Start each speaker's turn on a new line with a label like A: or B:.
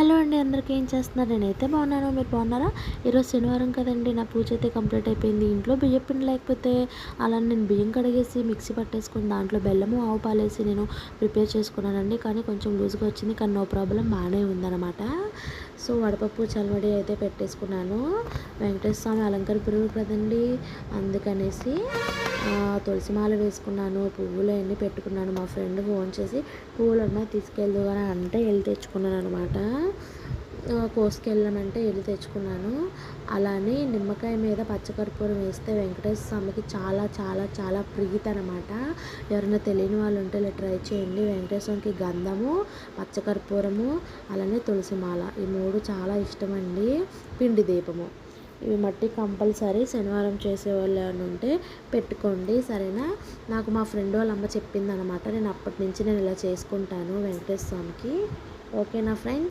A: Hello అండి అందరికీ ఏం చేస్తున్నారు? నేనైతే బాగున్నాను. మీరు బాగున్నారా? ఈరోజు శనివారం కదండి. నా పూజ అయితే కంప్లీట్ అయిపోయింది. ఇంట్లో బియ్యం పిండి లేకపోతే అలా నేను బియ్యం కడిగేసి మిక్సీ పట్టేసుకుని దాంట్లో బెల్లము ఆవు పాలేసి నేను ప్రిపేర్ చేసుకున్నానండి. కానీ కొంచెం లూజ్గా వచ్చింది. కానీ నో ప్రాబ్లం బాగానే ఉందన్నమాట. సో వడపప్పు చల్లవడి అయితే పెట్టేసుకున్నాను. వెంకటేశ్వర స్వామి అలంకార పురుగు కదండి. అందుకనేసి తులసి మాల వేసుకున్నాను పువ్వులు అన్నీ పెట్టుకున్నాను. మా ఫ్రెండ్ ఫోన్ చేసి పువ్వులు ఉన్నాయి తీసుకెళ్దు అని అంటే వెళ్ళి తెచ్చుకున్నాను అనమాట కోసుకెళ్ళానంటే వెళ్ళి తెచ్చుకున్నాను. అలానే నిమ్మకాయ మీద పచ్చకర్పూరం వేస్తే వెంకటేశ్వర స్వామికి చాలా చాలా చాలా ప్రీతి అనమాట ఎవరైనా తెలియని వాళ్ళు ఉంటే ఇలా ట్రై చేయండి. వెంకటేశ్వర గంధము పచ్చకర్పూరము అలానే తులసిమాల. ఈ మూడు చాలా ఇష్టమండి పిండి దీపము. ఇవి మట్టి కంపల్సరీ శనివారం చేసే వాళ్ళు ఉంటే పెట్టుకోండి సరేనా? నాకు మా ఫ్రెండ్ వాళ్ళ అమ్మ చెప్పింది అనమాట నేను అప్పటి నుంచి నేను ఇలా చేసుకుంటాను వెంకటేశ్వర స్వామికి. ఓకేనా ఫ్రెండ్?